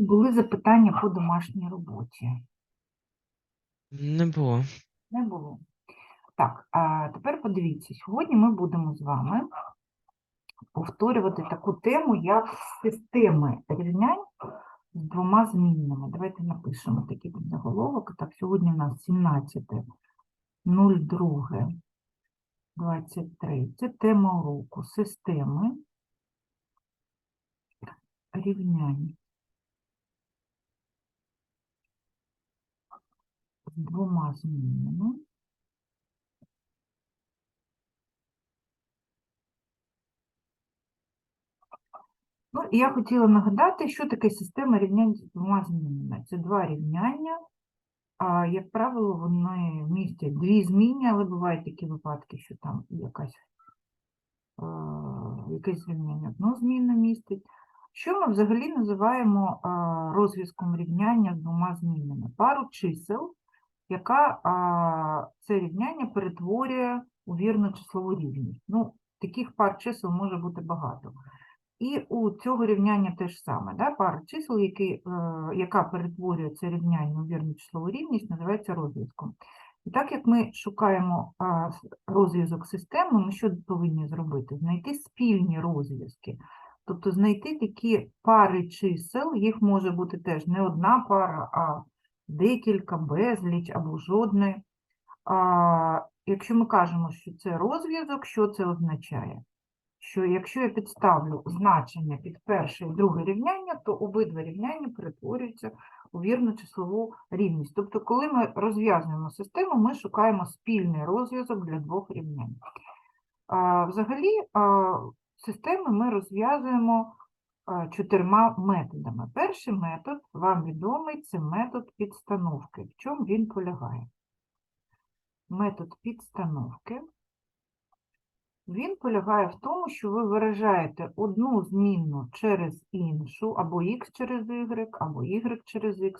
Були запитання по домашній роботі? Не було. Не було. Так, а тепер подивіться, сьогодні ми будемо з вами повторювати таку тему, як системи рівнянь з двома змінними. Давайте напишемо такий заголовок. Так, сьогодні у нас 17 02 23. Це тема уроку системи рівнянь з двома змінними. Ну, і я хотіла нагадати, що таке система рівнянь з двома змінними. Це два рівняння. А, як правило, вони містять дві змінні, але бувають такі випадки, що там якась, е, якесь рівняння одну змінну містить. Що ми взагалі називаємо розв'язком рівняння з двома змінними? Пару чисел, яка а, це рівняння перетворює у вірну числову рівність. Ну, таких пар чисел може бути багато. І у цього рівняння теж саме. Да? Пара чисел, які, е, яка перетворює це рівняння у вірну числову рівність, називається розв'язком. І так як ми шукаємо розв'язок системи, ми що повинні зробити? Знайти спільні розв'язки. Тобто знайти такі пари чисел, їх може бути теж не одна пара, а декілька, безліч або жодної. А, якщо ми кажемо, що це розв'язок, що це означає? Що якщо я підставлю значення під перше і друге рівняння, то обидва рівняння перетворюються у вірну числову рівність. Тобто, коли ми розв'язуємо систему, ми шукаємо спільний розв'язок для двох рівнянь. Взагалі, системи ми розв'язуємо чотирма методами. Перший метод, вам відомий, це метод підстановки. В чому він полягає? Метод підстановки. Він полягає в тому, що ви виражаєте одну змінну через іншу, або x через y, або y через x,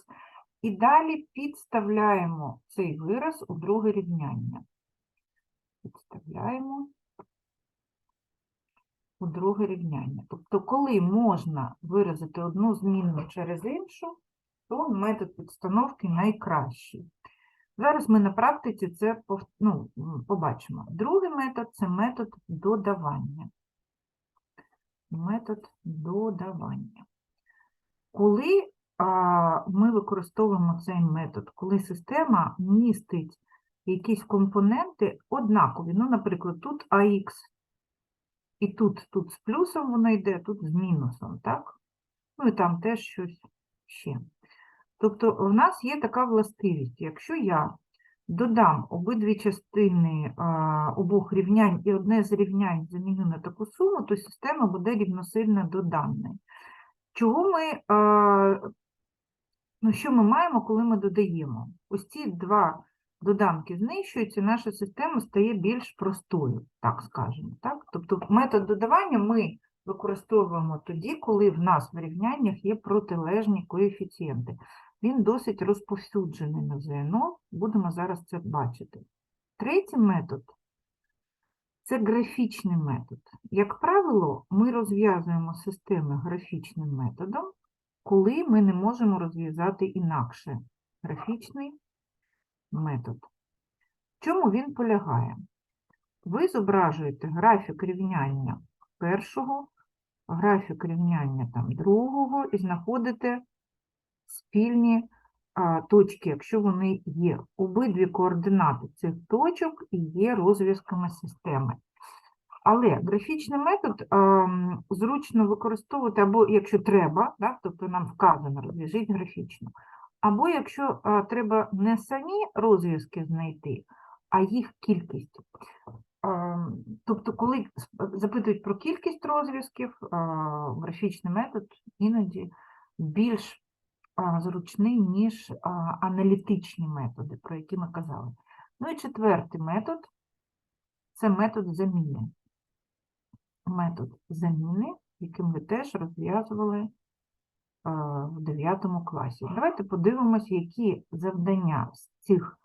і далі підставляємо цей вираз у друге рівняння. Підставляємо у друге рівняння. Тобто, коли можна виразити одну змінну через іншу, то метод підстановки найкращий. Зараз ми на практиці це ну, побачимо. Другий метод це метод додавання. Метод додавання. Коли а, ми використовуємо цей метод, коли система містить якісь компоненти однакові, ну, наприклад, тут AX, і тут, тут з плюсом воно йде, тут з мінусом, так? Ну і там теж щось ще. Тобто в нас є така властивість, якщо я додам обидві частини а, обох рівнянь і одне з рівнянь заміню на таку суму, то система буде рівносильна до даної. Чого ми, а, ну, що ми маємо, коли ми додаємо? Ось ці два доданки знищуються, наша система стає більш простою, так скажемо. Так? Тобто метод додавання ми використовуємо тоді, коли в нас в рівняннях є протилежні коефіцієнти. Він досить розповсюджений на ЗНО, будемо зараз це бачити. Третій метод це графічний метод. Як правило, ми розв'язуємо системи графічним методом, коли ми не можемо розв'язати інакше. Графічний метод. Чому він полягає? Ви зображуєте графік рівняння першого, графік рівняння там, другого і знаходите спільні а, точки, якщо вони є. Обидві координати цих точок є розв'язками системи. Але графічний метод ем, зручно використовувати, або якщо треба, да, тобто нам вказано, розв'яжіть графічно, або якщо е, треба не самі розв'язки знайти, а їх кількість. Ем, Тобто, коли запитують про кількість розв'язків, е, графічний метод іноді більш а, зручний, ніж а, аналітичні методи, про які ми казали. Ну і четвертий метод це метод заміни. Метод заміни, яким ви теж розв'язували а, в 9 класі. Давайте подивимось, які завдання з, цих,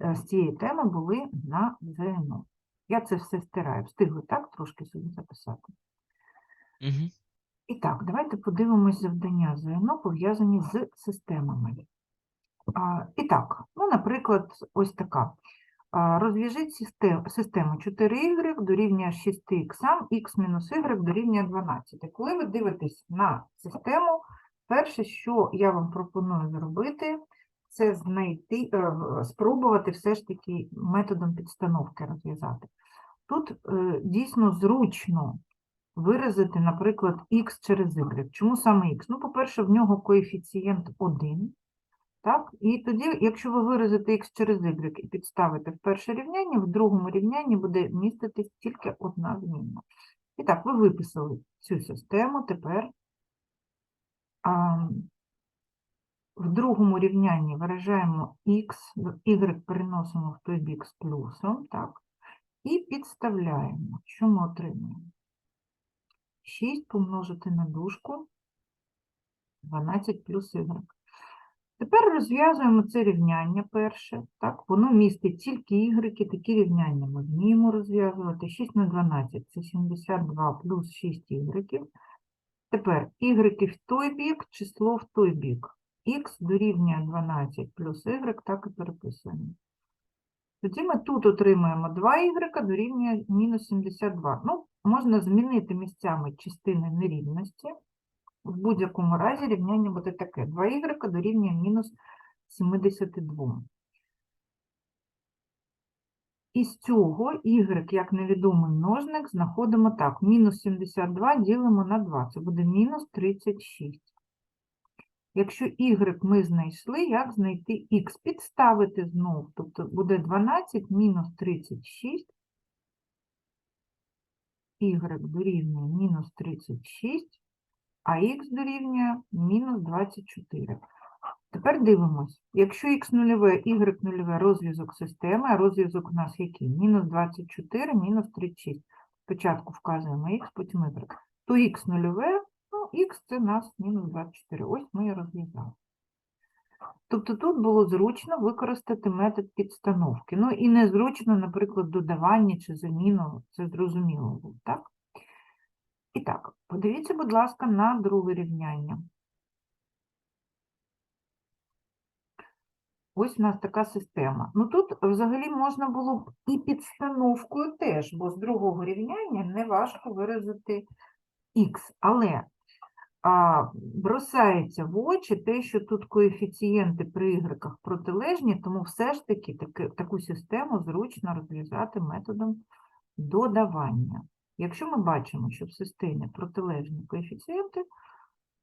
е, з цієї теми були на ЗНО. Я це все стираю. Встигли так трошки собі записати. Угу. І так, давайте подивимось завдання ЗНО, пов'язані з системами. А, І так, ну, наприклад, ось така. А, Розв'яжіть систему 4y дорівнює 6х, х мінус y дорівнює 12. Коли ви дивитесь на систему, перше, що я вам пропоную зробити, це знайти, е, спробувати все ж таки методом підстановки розв'язати. Тут е, дійсно зручно виразити, наприклад, х через y. Чому саме х? Ну, по-перше, в нього коефіцієнт 1. Так? І тоді, якщо ви виразите х через y і підставите в перше рівняння, в другому рівнянні буде міститись тільки одна змінна. І так, ви виписали цю систему. Тепер в другому рівнянні виражаємо х, y переносимо в той бік з плюсом, так? І підставляємо. Що ми отримаємо? 6 помножити на дужку 12 плюс y. Тепер розв'язуємо це рівняння перше. Так, воно містить тільки y, такі рівняння ми вміємо розв'язувати. 6 на 12 це 72 плюс 6 y. Тепер y в той бік, число в той бік. х дорівнює 12 плюс y, так і переписуємо. Тоді ми тут отримаємо 2y дорівнює мінус 72. Ну, можна змінити місцями частини нерівності. В будь-якому разі рівняння буде таке. 2y дорівнює мінус 72. Із цього y, як невідомий множник, знаходимо так. Мінус 72 ділимо на 2. Це буде мінус 36. Якщо y ми знайшли, як знайти x? Підставити знов. Тобто буде 12 мінус 36. y дорівнює мінус 36 а х дорівнює мінус 24. Тепер дивимось. Якщо х нульове, y нульове розв'язок системи, а розв'язок у нас який? Мінус 24, мінус 36. Спочатку вказуємо х, потім y. То х нульове, ну, х це у нас мінус 24. Ось ми і розв'язали. Тобто тут було зручно використати метод підстановки. Ну і незручно, наприклад, додавання чи заміну, це зрозуміло було, так? І так, подивіться, будь ласка, на друге рівняння. Ось у нас така система. Ну тут взагалі можна було б і підстановкою теж, бо з другого рівняння не важко виразити х. Але а, бросається в очі те, що тут коефіцієнти при ігреках протилежні, тому все ж таки таки таку систему зручно розв'язати методом додавання. Якщо ми бачимо, що в системі протилежні коефіцієнти,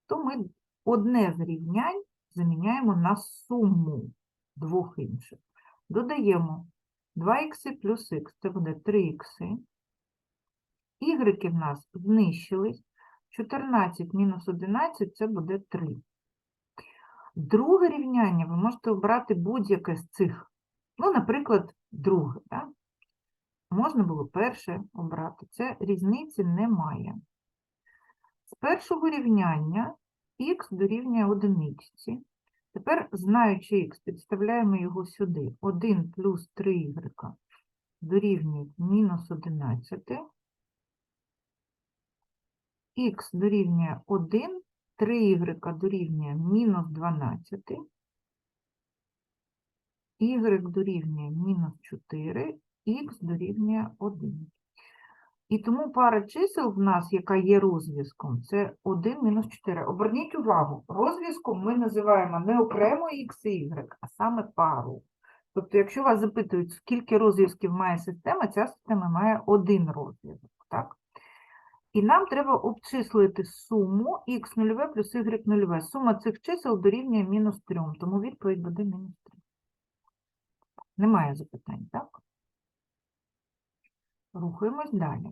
то ми одне з рівнянь заміняємо на суму двох інших. Додаємо 2х плюс х, це буде 3х. Ігреки в нас знищились. 14 мінус 11 це буде 3. Друге рівняння ви можете обрати будь-яке з цих. Ну, наприклад, друге. Так? Можна було перше обрати. Це різниці немає. З першого рівняння х дорівнює одиниці. Тепер, знаючи х, підставляємо його сюди. 1 плюс 3y дорівнює мінус 11. х дорівнює 1, 3y дорівнює мінус 12. y дорівнює мінус 4, х дорівнює 1. І тому пара чисел в нас, яка є розв'язком, це 1 мінус 4. Оберніть увагу, розв'язком ми називаємо не окремо х і y, а саме пару. Тобто, якщо вас запитують, скільки розв'язків має система, ця система має один розв'язок. Так? І нам треба обчислити суму х нульове плюс y нульове. Сума цих чисел дорівнює мінус 3, тому відповідь буде мінус 3. Немає запитань, так? Рухаємось далі.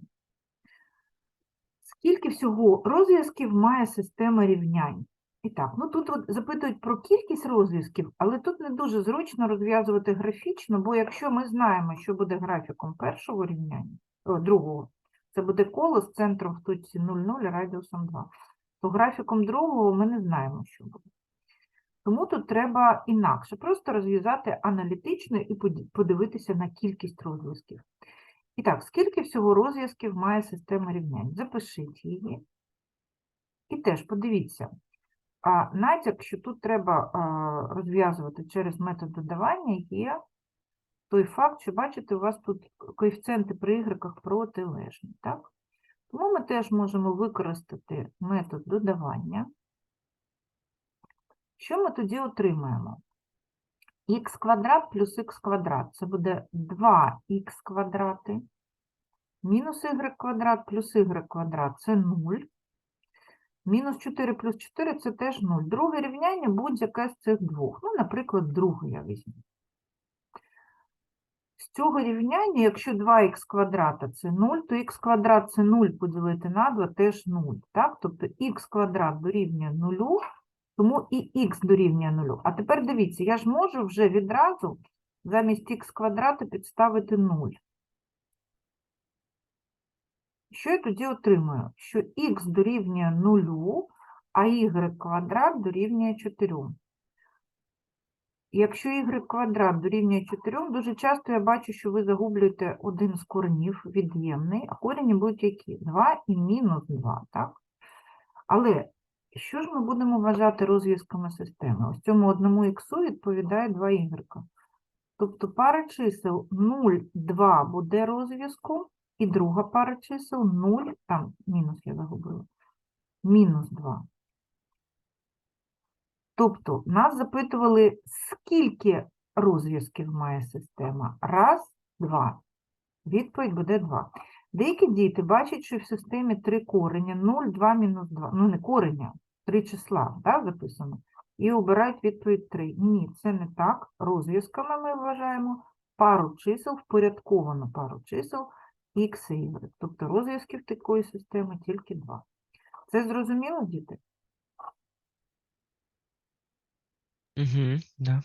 Скільки всього розв'язків має система рівнянь? І так, ну тут от запитують про кількість розв'язків, але тут не дуже зручно розв'язувати графічно, бо якщо ми знаємо, що буде графіком першого рівняння, о, другого, це буде коло з центром в точці 0,0 радіусом 2, то графіком другого ми не знаємо, що буде. Тому тут треба інакше, просто розв'язати аналітично і подивитися на кількість розв'язків. І так, скільки всього розв'язків має система рівнянь? Запишіть її. І теж подивіться, а натяк, що тут треба розв'язувати через метод додавання, є той факт, що бачите, у вас тут коефіцієнти при ігреках протилежні, так? Тому ми теж можемо використати метод додавання. Що ми тоді отримаємо? Х квадрат плюс х квадрат. Це буде 2х квадрати. Мінус y квадрат плюс y квадрат це 0. Мінус 4 плюс 4 це теж 0. Друге рівняння будь-яке з цих двох. Ну, наприклад, друге я візьму. З цього рівняння, якщо 2х квадрата це 0, то х квадрат це 0 поділити на 2 теж 0. Так? Тобто х квадрат дорівнює 0, тому і х дорівнює 0. А тепер дивіться, я ж можу вже відразу замість х квадрату підставити 0. Що я тоді отримую? Що х дорівнює 0, а y квадрат дорівнює 4. Якщо y квадрат дорівнює 4, дуже часто я бачу, що ви загублюєте один з коренів від'ємний, а корені будуть які? 2 і мінус 2, так? Але що ж ми будемо вважати розв'язками системи? Ось цьому одному х відповідає 2 y. Тобто пара чисел 0, 2 буде розв'язком, і друга пара чисел 0, там мінус я загубила, мінус 2. Тобто нас запитували, скільки розв'язків має система? Раз, два. Відповідь буде 2. Деякі діти бачать, що в системі три кореня, 0, 2, мінус 2. Ну, не кореня, три числа, так, записано. І обирають відповідь 3. Ні, це не так. Розв'язками ми вважаємо пару чисел, впорядковану пару чисел x і y. Тобто розв'язків такої системи тільки 2. Це зрозуміло, діти? Угу, да.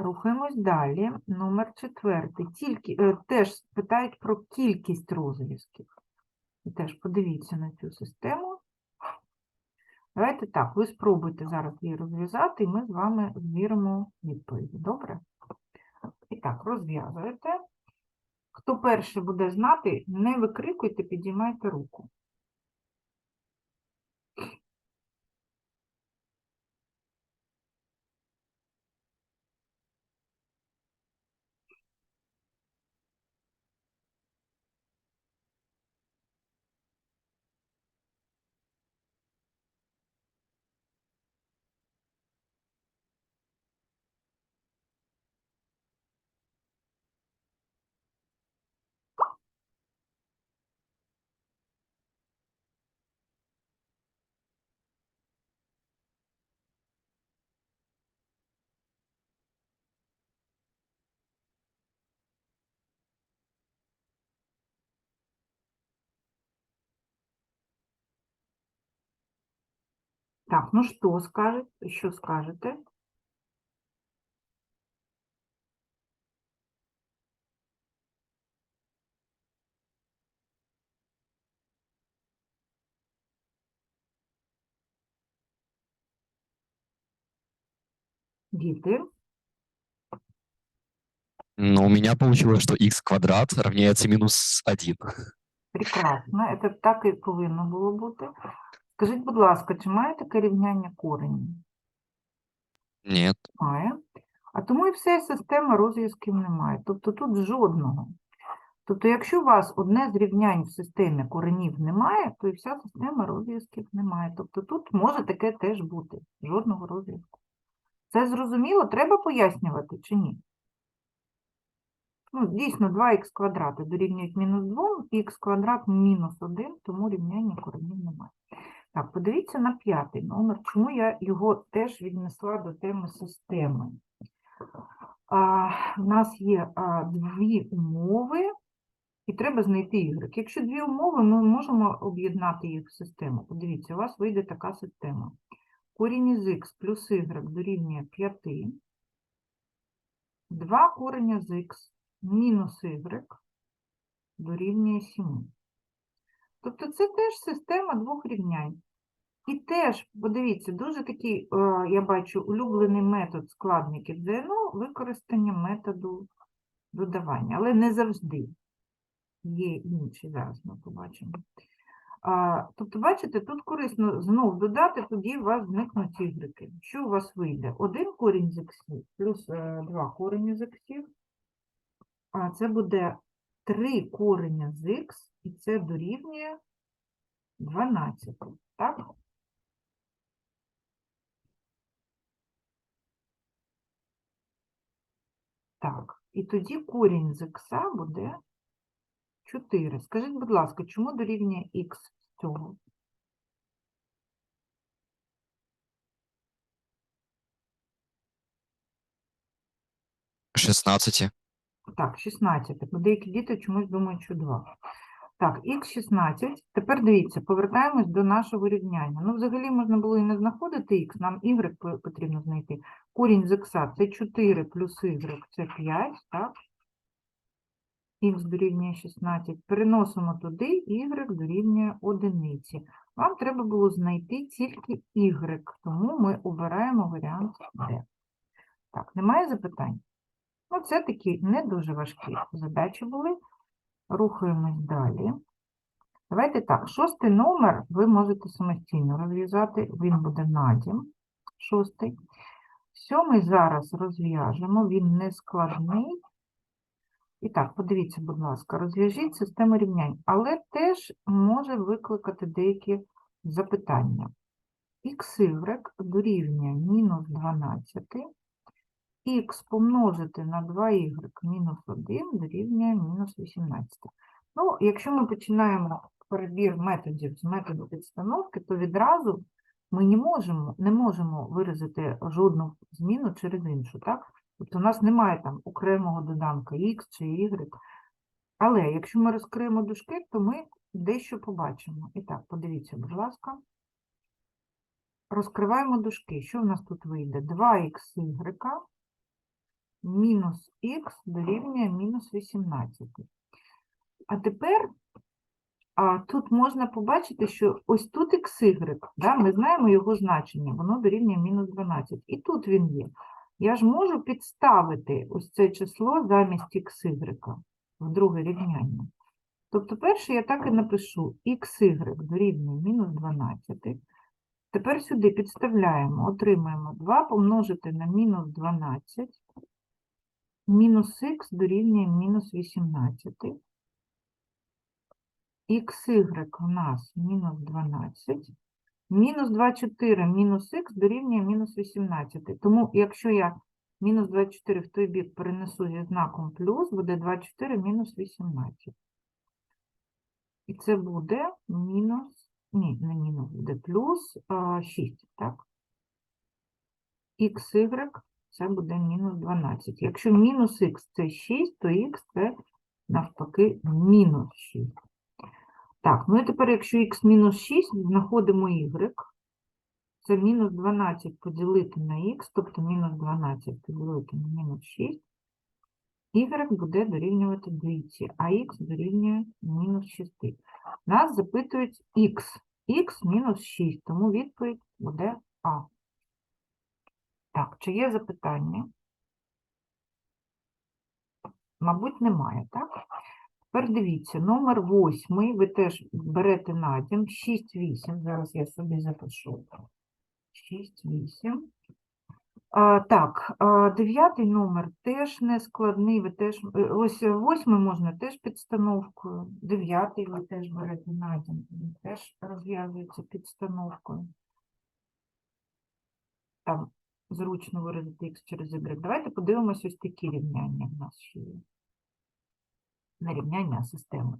Рухаємось далі. Номер четвертий. Тільки, е, теж питають про кількість розв'язків. Теж подивіться на цю систему. Давайте так, ви спробуйте зараз її розв'язати, і ми з вами звіримо відповіді. Добре? І так, розв'язуєте. Хто перший буде знати, не викрикуйте, підіймайте руку. Так, ну що скажете? Що скажете? Діти, Но у меня получилось, что x квадрат равняется минус 1. прекрасно. Це так і повинно було бути. Скажіть, будь ласка, чи має таке рівняння корені? Нет. Має. А тому і вся система розв'язків немає. Тобто тут жодного. Тобто, якщо у вас одне з рівнянь в системі коренів немає, то і вся система розв'язків немає. Тобто тут може таке теж бути. Жодного розв'язку. Це зрозуміло? Треба пояснювати чи ні? Ну, дійсно, 2х квадрати дорівнюють мінус 2, х квадрат мінус 1, тому рівняння коренів немає. Так, подивіться на п'ятий номер, чому я його теж віднесла до теми системи. А, в нас є а, дві умови, і треба знайти y. Якщо дві умови, ми можемо об'єднати їх в систему. Подивіться, у вас вийде така система. Корінь із х плюс y дорівнює 5. 2 кореня з х мінус y дорівнює 7. Тобто це теж система двох рівнянь. І теж, подивіться, дуже такий, е, я бачу, улюблений метод складників ЗНО – використання методу додавання, але не завжди. Є інші, зараз ми побачимо. Тобто, бачите, тут корисно знов додати, тоді у вас зникнуть ігрики. Що у вас вийде? Один корінь з іксів плюс е, два корені з іксів. А це буде 3 кореня з х, і це дорівнює 12. Так? Так, і тоді корінь з х буде 4. Скажіть, будь ласка, чому дорівнює х з цього? Шестнадцати. Так, 16. Бо деякі діти чомусь думають, що 2. Так, х 16. Тепер дивіться, повертаємось до нашого рівняння. Ну, взагалі можна було і не знаходити х, нам y потрібно знайти. Корінь з х це 4 плюс y це 5, так? х дорівнює 16. Переносимо туди, y дорівнює 1. Вам треба було знайти тільки y, тому ми обираємо варіант D. Так, немає запитань? Ну, це такі не дуже важкі задачі були. Рухаємось далі. Давайте так, шостий номер ви можете самостійно розв'язати, він буде надім, шостий. Сьомий зараз розв'яжемо, він не складний. І так, подивіться, будь ласка, розв'яжіть систему рівнянь, але теж може викликати деякі запитання. xy дорівнює мінус 12, х помножити на 2y мінус 1 дорівнює мінус 18. Ну, якщо ми починаємо перебір методів з методу підстановки, то відразу ми не можемо, не можемо виразити жодну зміну через іншу, так? Тобто у нас немає там окремого доданка x чи y. Але якщо ми розкриємо дужки, то ми дещо побачимо. І так, подивіться, будь ласка. Розкриваємо дужки. Що в нас тут вийде? 2xy мінус х дорівнює мінус 18. А тепер а, тут можна побачити, що ось тут xy, да, ми знаємо його значення, воно дорівнює мінус 12. І тут він є. Я ж можу підставити ось це число замість xy в друге рівняння. Тобто перше я так і напишу xy дорівнює мінус 12. Тепер сюди підставляємо, отримаємо 2 помножити на мінус 12 мінус х дорівнює мінус 18. xy у нас мінус 12. Мінус 24 мінус х дорівнює мінус 18. Тому якщо я мінус 24 в той бік перенесу зі знаком плюс, буде 24 мінус 18. І це буде мінус, ні, не мінус, буде плюс 6, так? xy це буде мінус 12. Якщо мінус х це 6, то х це навпаки мінус 6. Так, ну і тепер, якщо х мінус 6, знаходимо y. Це мінус 12 поділити на х, тобто мінус 12 поділити на мінус 6. y буде дорівнювати двійці, а х дорівнює мінус 6. Нас запитують х. х мінус 6, тому відповідь буде А. Так, чи є запитання? Мабуть, немає, так? Тепер дивіться, номер восьмий, ви теж берете надім, 6-8, зараз я собі запишу. 6-8. А, так, дев'ятий номер теж не складний, ви теж, е, ось восьмий можна теж підстановкою, дев'ятий ви теж берете надім, він теж розв'язується підстановкою. Там зручно виразити х через y. Давайте подивимось ось такі рівняння в нас ще є. Не рівняння, системи.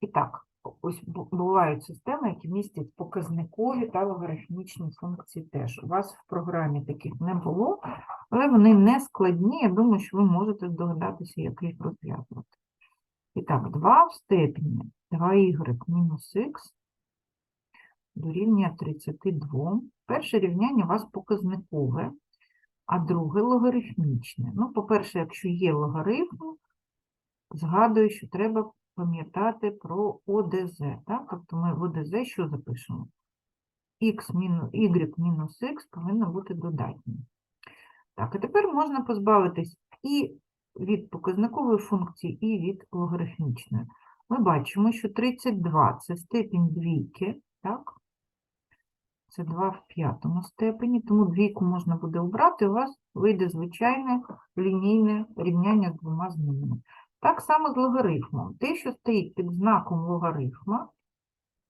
І так, ось бувають системи, які містять показникові та логарифмічні функції теж. У вас в програмі таких не було, але вони не складні. Я думаю, що ви можете здогадатися, як їх розв'язувати. І так, 2 в степені 2y мінус х дорівнює 32. Перше рівняння у вас показникове, а друге логарифмічне. Ну, по-перше, якщо є логарифм, згадую, що треба пам'ятати про ОДЗ. Так? Тобто ми в ОДЗ що запишемо? X мінус, х повинно бути додатнім. Так, і тепер можна позбавитись і від показникової функції, і від логарифмічної. ми бачимо, що 32 – це степінь двійки, так? Це 2 в п'ятому степені, тому двійку можна буде обрати, у вас вийде звичайне лінійне рівняння з двома змінами. Так само з логарифмом. Те, що стоїть під знаком логарифма,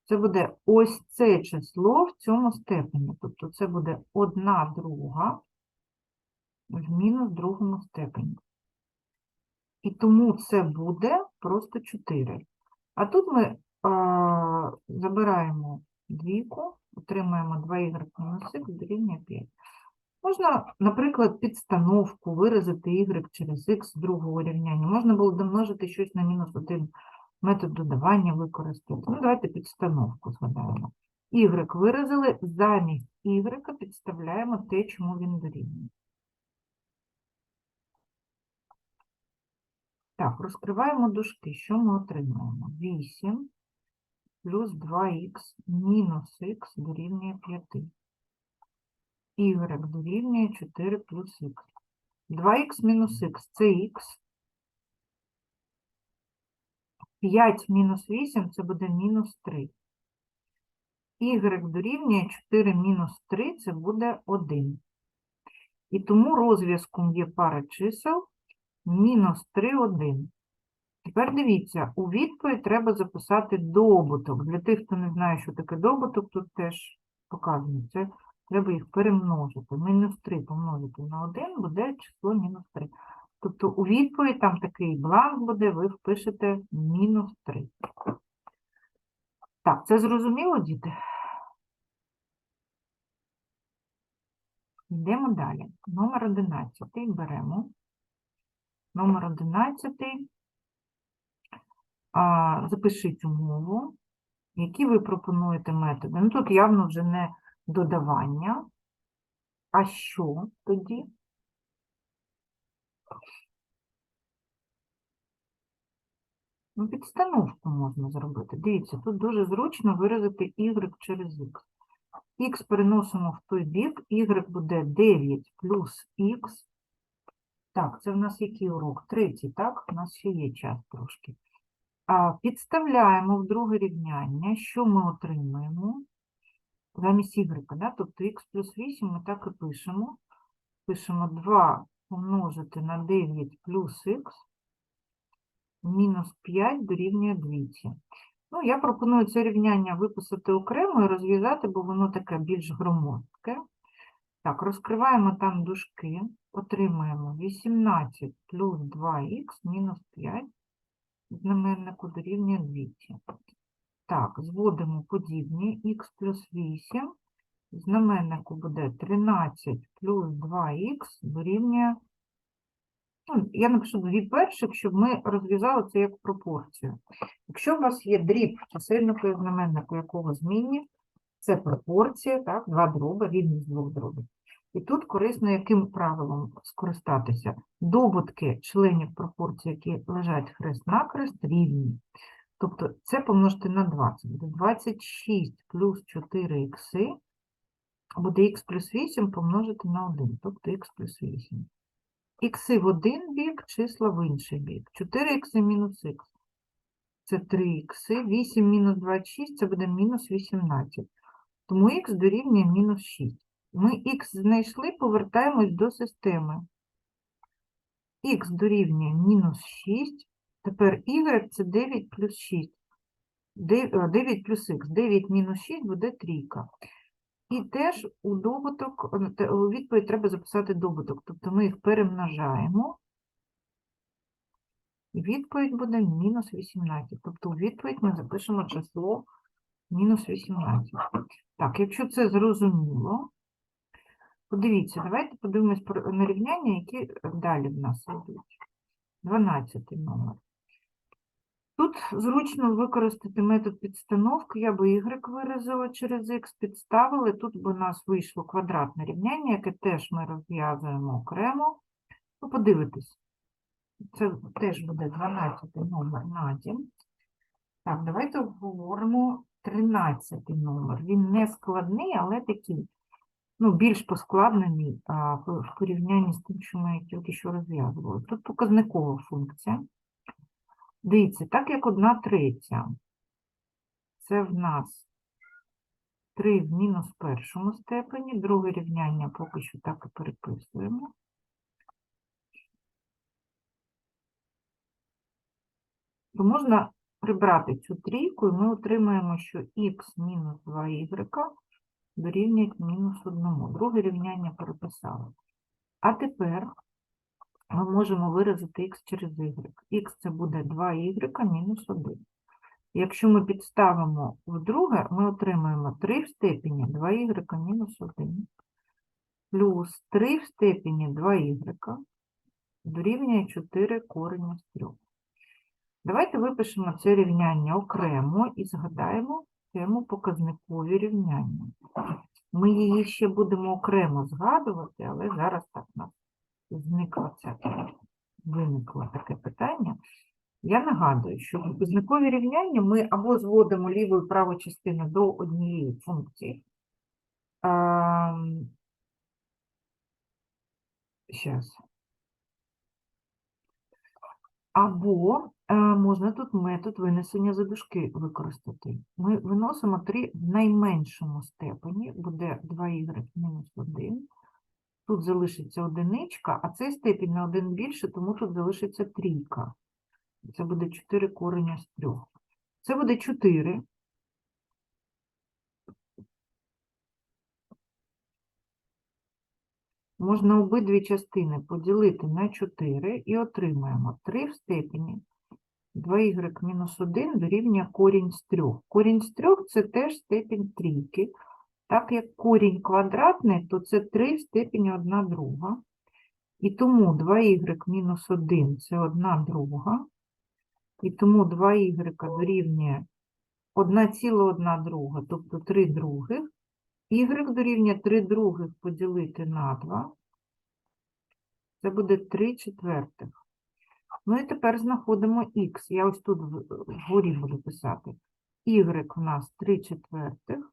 це буде ось це число в цьому степені. Тобто це буде 1 друга в мінус другому степені. І тому це буде просто 4. А тут ми а, забираємо двійку, отримаємо 2y мінус х дорівнює 5. Можна, наприклад, підстановку виразити y через х другого рівняння. Можна було домножити щось на мінус 1 метод додавання використати. Ну, давайте підстановку згадаємо. Y виразили, замість y підставляємо те, чому він дорівнює. Так, розкриваємо дужки. Що ми отримаємо? 8 плюс 2х мінус х дорівнює 5. Y дорівнює 4 плюс х. 2х мінус х – це х. 5 мінус 8 – це буде мінус 3. Y дорівнює 4 мінус 3 – це буде 1. І тому розв'язком є пара чисел мінус 3, 1. Тепер дивіться, у відповідь треба записати добуток. Для тих, хто не знає, що таке добуток, тут теж показано. Це треба їх перемножити. Мінус 3 помножити на 1 буде число мінус 3. Тобто у відповідь там такий бланк буде, ви впишете мінус 3. Так, це зрозуміло, діти? Йдемо далі. Номер 11 беремо. Номер 11. Запишіть умову, які ви пропонуєте методи. Ну, тут явно вже не додавання. А що тоді? Ну, підстановку можна зробити. Дивіться, тут дуже зручно виразити y через x. Х переносимо в той бік, y буде 9 плюс х. Так, це в нас який урок? Третій, так? У нас ще є час трошки. Підставляємо в друге рівняння. Що ми отримаємо? Замість y, да? тобто х плюс 8 ми так і пишемо. Пишемо 2 помножити на 9 плюс х мінус 5 дорівнює 200. Ну, я пропоную це рівняння виписати окремо і розв'язати, бо воно таке більш громоздке. Так, розкриваємо там дужки, отримаємо 18 плюс 2х мінус 5, знаменнику дорівнює 200. Так, зводимо подібні, х плюс 8, знаменнику буде 13 плюс 2х дорівнює, ну, я напишу дві перших, щоб ми розв'язали це як пропорцію. Якщо у вас є дріб чисельнику і знаменнику якого змінні, це пропорція, так, два дроби, рівність двох дробів. І тут корисно яким правилом скористатися? Добутки членів пропорції, які лежать хрест-накрест, рівні. Тобто це помножити на 20. 26 плюс 4 х, буде х плюс 8 помножити на 1, тобто х плюс 8. Ікси в один бік, числа в інший бік. 4 х мінус х. Це 3 х, 8 мінус 26, це буде мінус 18. Тому х дорівнює мінус 6. Ми х знайшли, повертаємось до системи. х дорівнює мінус 6. Тепер y це 9 плюс 6. 9 плюс х. 9 мінус 6 буде трійка. І теж у добуток, е, у відповідь треба записати добуток. Тобто ми їх перемножаємо. І відповідь буде мінус 18. Тобто у відповідь ми запишемо число мінус 18. Так, якщо це зрозуміло, подивіться, давайте подивимось про- на рівняння, які далі в нас йдуть. 12 номер. Тут зручно використати метод підстановки. Я би y виразила через x, підставили. Тут би у нас вийшло квадратне рівняння, яке теж ми розв'язуємо окремо. Ну, подивитись. Це теж буде 12 номер на дім. Так, давайте обговоримо 13 номер. Він не складний, але такий, ну, більш поскладнений а, в порівнянні з тим, що ми тільки що розв'язували. Тут показникова функція. Дивіться, так як одна третя, це в нас 3 в мінус першому степені, друге рівняння поки що так і переписуємо. То можна прибрати цю трійку, і ми отримаємо, що х мінус 2y дорівнює мінус 1. Друге рівняння переписали. А тепер ми можемо виразити х через y. х це буде 2y мінус 1. Якщо ми підставимо в друге, ми отримаємо 3 в степені 2y мінус 1 плюс 3 в степені 2y дорівнює 4 корення з 3. Давайте випишемо це рівняння окремо і згадаємо тему показникові рівняння. Ми її ще будемо окремо згадувати, але зараз так у нас зникла ця, виникло таке питання. Я нагадую, що показникові рівняння ми або зводимо ліву і праву частину до однієї функції. Ем, Щас. Або можна тут метод винесення за дужки використати. Ми виносимо 3 в найменшому степені, буде 2y мінус 1. Тут залишиться одиничка, а цей степінь на один більше, тому тут залишиться трійка. Це буде 4 корення з 3. Це буде 4. Можна обидві частини поділити на 4 і отримаємо 3 в степені 2y мінус 1 дорівнює корінь з 3. Корінь з 3 – це теж степінь трійки. Так як корінь квадратний, то це 3 в степені 1 друга. І тому 2y мінус 1 – це 1 друга. І тому 2y дорівнює 1,1 друга, тобто 3 других. Y дорівнює 3 других поділити на 2. Це буде 3 четвертих. Ну і тепер знаходимо х. Я ось тут вгорі буду писати. Y у нас 3 четвертих,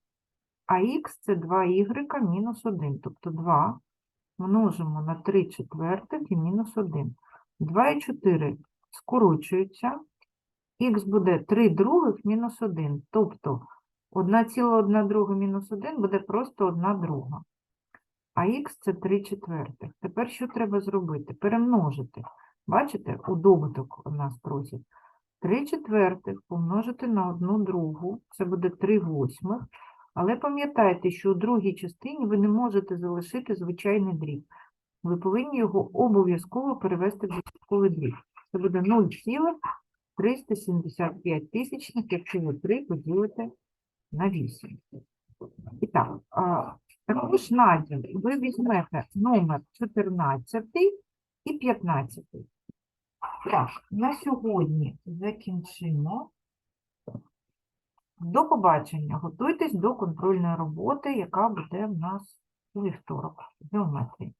а х це 2y мінус 1. Тобто 2 множимо на 3 четвертих і мінус 1. 2 і 4 скорочуються. Х буде 3 других мінус 1. Тобто 1,1 друга мінус 1 буде просто 1 друга. А х це 3 четвертих. Тепер що треба зробити? Перемножити. Бачите, у добуток у нас просять. 3 четвертих помножити на 1 другу, це буде 3 восьмих. Але пам'ятайте, що у другій частині ви не можете залишити звичайний дріб. Ви повинні його обов'язково перевести в десятковий дріб. Це буде 0,375 тисячних, якщо ви 3 поділите на 8. І так, також наділ ви візьмете номер 14 і 15. Так, на сьогодні закінчимо. До побачення. Готуйтесь до контрольної роботи, яка буде в нас у вівторок. Геометрії.